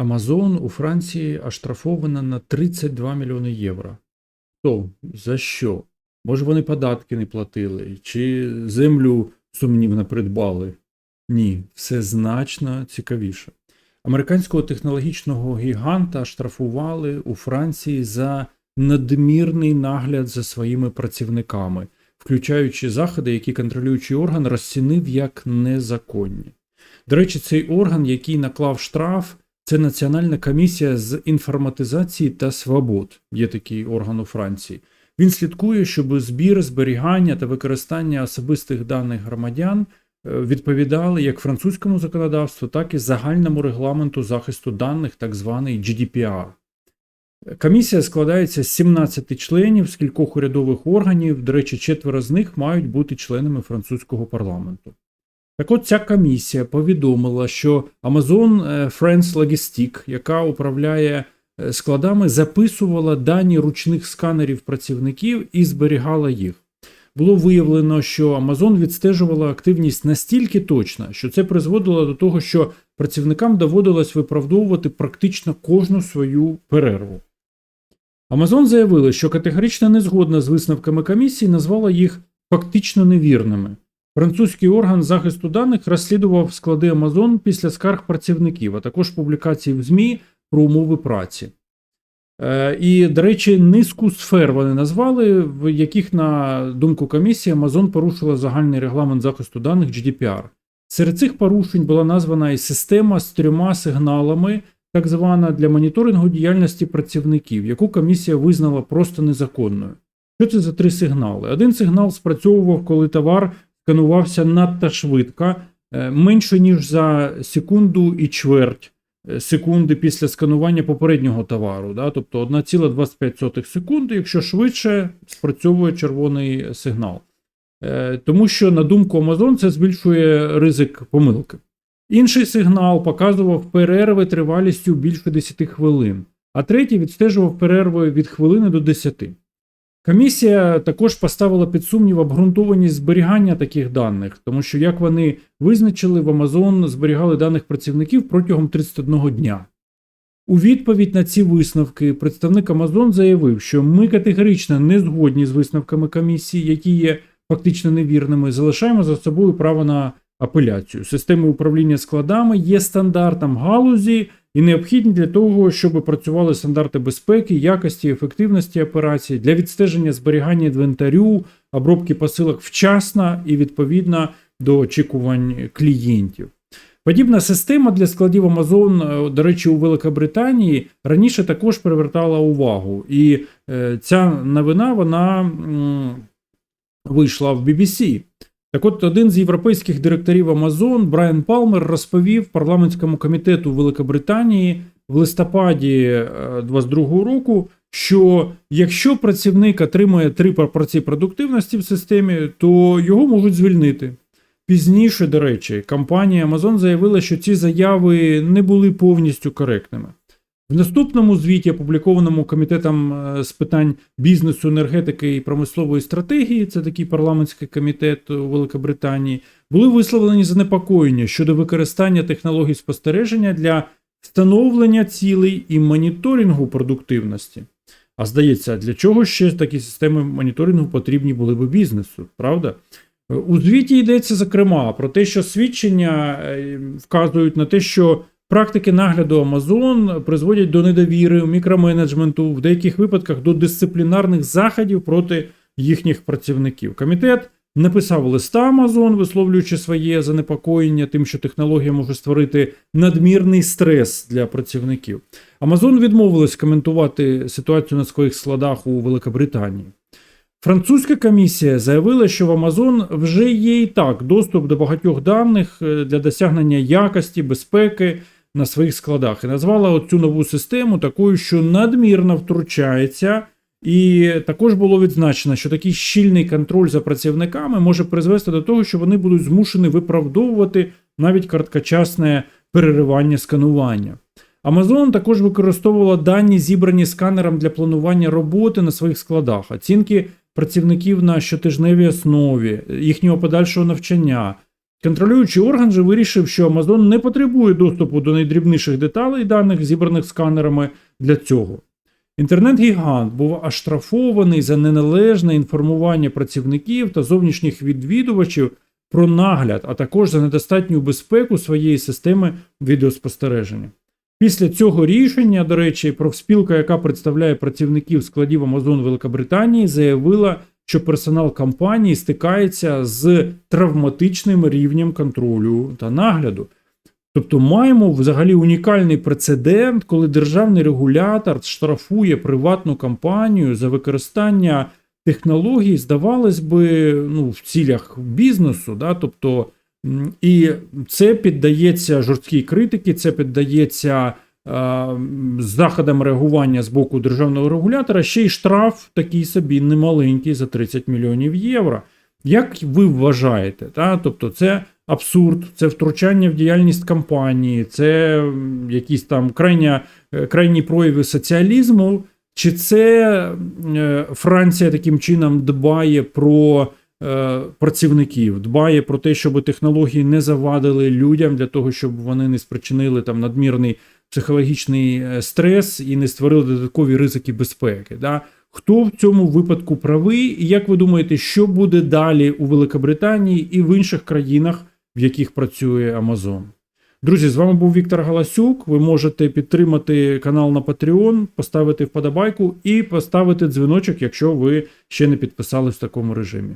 Амазон у Франції оштрафована на 32 мільйони євро. Хто? За що? Може, вони податки не платили, чи землю сумнівно придбали? Ні, все значно цікавіше. Американського технологічного гіганта штрафували у Франції за надмірний нагляд за своїми працівниками, включаючи заходи, які контролюючий орган розцінив як незаконні. До речі, цей орган, який наклав штраф, це Національна комісія з інформатизації та свобод. Є такий орган у Франції. Він слідкує, щоб збір, зберігання та використання особистих даних громадян е, відповідали як французькому законодавству, так і загальному регламенту захисту даних, так званий GDPR. Комісія складається з 17 членів з кількох урядових органів. До речі, четверо з них мають бути членами французького парламенту. Так от ця комісія повідомила, що Amazon е, France Logistic, яка управляє е, складами, записувала дані ручних сканерів працівників і зберігала їх. Було виявлено, що Amazon відстежувала активність настільки точно, що це призводило до того, що працівникам доводилось виправдовувати практично кожну свою перерву. Amazon заявила, що категорично не згодна з висновками комісії, назвала їх фактично невірними. Французький орган захисту даних розслідував склади Amazon після скарг працівників, а також публікацій в ЗМІ про умови праці. Е, І, до речі, низку сфер вони назвали, в яких, на думку комісії, Amazon порушила загальний регламент захисту даних GDPR. Серед цих порушень була названа і система з трьома сигналами, так звана для моніторингу діяльності працівників, яку комісія визнала просто незаконною. Що це за три сигнали? Один сигнал спрацьовував, коли товар сканувався надто швидко, е, менше ніж за секунду і чверть е, секунди після сканування попереднього товару. Да? Тобто 1,25 секунди, якщо швидше спрацьовує червоний сигнал. Е, Тому що, на думку Amazon, це збільшує ризик помилки. Інший сигнал показував перерви тривалістю більше 10 хвилин, а третій відстежував перерви від хвилини до 10. Комісія також поставила під сумнів обґрунтованість зберігання таких даних, тому що, як вони визначили, в Amazon зберігали даних працівників протягом 31 дня. У відповідь на ці висновки представник Amazon заявив, що ми категорично не згодні з висновками комісії, які є фактично невірними, залишаємо за собою право на апеляцію. Системи управління складами є стандартом галузі і необхідні для того, щоб працювали стандарти безпеки, якості, ефективності операцій для відстеження зберігання інвентарю, обробки посилок вчасно і відповідно до очікувань клієнтів. Подібна система для складів Amazon, е, до речі, у Великобританії раніше також привертала увагу. І е, ця новина вона вийшла в BBC. Так от один з європейських директорів Amazon Брайан Палмер розповів парламентському комітету Великобританії в листопаді 2022 року, що якщо працівник отримує три пропорції продуктивності в системі, то його можуть звільнити. Пізніше, до речі, компанія Amazon заявила, що ці заяви не були повністю коректними. В наступному звіті, опублікованому комітетом е, з питань бізнесу, енергетики і промислової стратегії, це такий парламентський комітет у Великобританії, були висловлені занепокоєння щодо використання технологій спостереження для встановлення цілей і моніторингу продуктивності. А здається, для чого ще такі системи моніторингу потрібні були би бізнесу, правда? У звіті йдеться зокрема про те, що свідчення е, вказують на те, що практики нагляду Amazon призводять до недовіри, мікроменеджменту, в деяких випадках до дисциплінарних заходів проти їхніх працівників. Комітет написав листа Amazon, висловлюючи своє занепокоєння тим, що технологія може створити надмірний стрес для працівників. Amazon відмовилась коментувати ситуацію на своїх складах у Великобританії. Французька комісія заявила, що в Amazon вже є і так доступ до багатьох даних е, для досягнення якості, безпеки на своїх складах і назвала цю нову систему такою, що надмірно втручається. І також було відзначено, що такий щільний контроль за працівниками може призвести до того, що вони будуть змушені виправдовувати навіть короткочасне переривання сканування. Amazon також використовувала дані, зібрані сканером для планування роботи на своїх складах, оцінки працівників на щотижневій основі, їхнього подальшого навчання, Контролюючий орган же вирішив, що Amazon не потребує доступу до найдрібніших деталей даних, зібраних сканерами для цього. Інтернет-гігант був оштрафований за неналежне інформування працівників та зовнішніх відвідувачів про нагляд, а також за недостатню безпеку своєї системи відеоспостереження. Після цього рішення, до речі, профспілка, яка представляє працівників складів Amazon Великобританії, заявила, що персонал компанії стикається з травматичним рівнем контролю та нагляду. Тобто маємо взагалі унікальний прецедент, коли державний регулятор штрафує приватну компанію за використання технологій, здавалось би, ну, в цілях бізнесу, да, тобто, і це піддається жорсткій критиці, це піддається е, м, заходам реагування з боку державного регулятора, ще й штраф такий собі немаленький за 30 мільйонів євро. Як ви вважаєте? Та? Тобто це абсурд, це втручання в діяльність компанії, це якісь там крайня, е, крайні прояви соціалізму, чи це е, Франція таким чином дбає про працівників, дбає про те, щоб технології не завадили людям для того, щоб вони не спричинили там надмірний психологічний е, стрес і не створили додаткові ризики безпеки. Да? Хто в цьому випадку правий, і як ви думаєте, що буде далі у Великобританії і в інших країнах, в яких працює Amazon? Друзі, з вами був Віктор Галасюк. Ви можете підтримати канал на Patreon, поставити вподобайку і поставити дзвіночок, якщо ви ще не підписались в такому режимі.